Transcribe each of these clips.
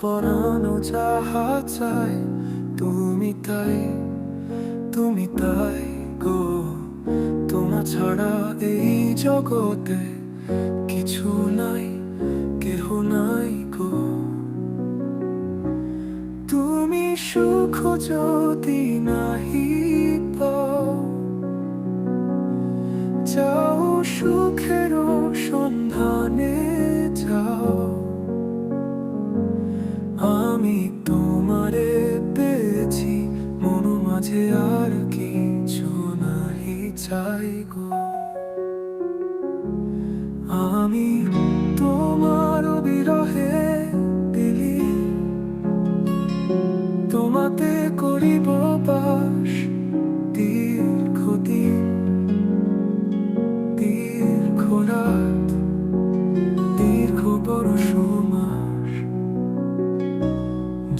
পরানো যাহা চাই, তুমি তাই তুমি তাই গো। তোমা ছাড়া এই জগতে কিছু নাই, কেহ নাই গো। তুমি সুখ যদি নাহি তোমারে পেয়েছি। মন মাঝে আর কিছু নাহি চাই গো।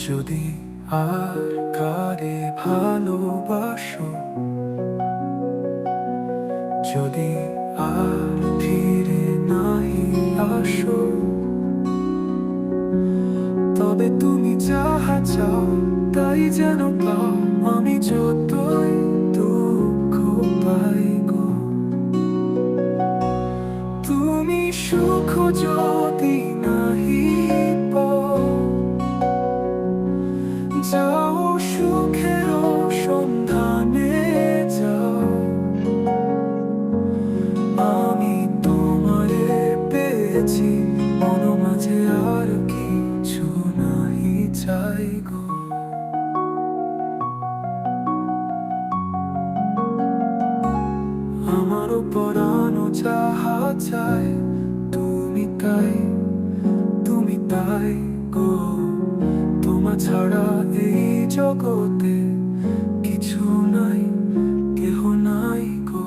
যদি আর কারে ভালোবাসো, যদি আর ফিরে নাহি আসো, তবে তুমি যাহা চাও তাই যেন পাও। আমি যতই দুঃখ পাই গো, তুমি সুখ যদি নাহি যাও সন্ধানে যাও। আমি তোমারে পেয়েছি মাঝে আর কিছু চাই তুমি তাই তুমি তাই গো। তোমার ছাড়া জগতে কিছু নাই কেহ নাই গো।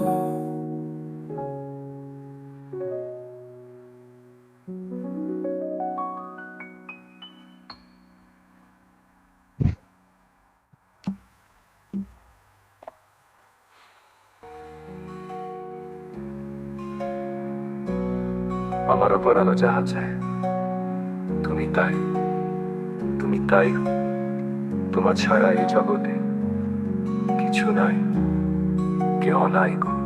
আমার পরানো যাহা চায় তুমি তাই তুমি তাই। তোমার ছাড়া এই জগতে কিছু নাই। কেউ নাই গো।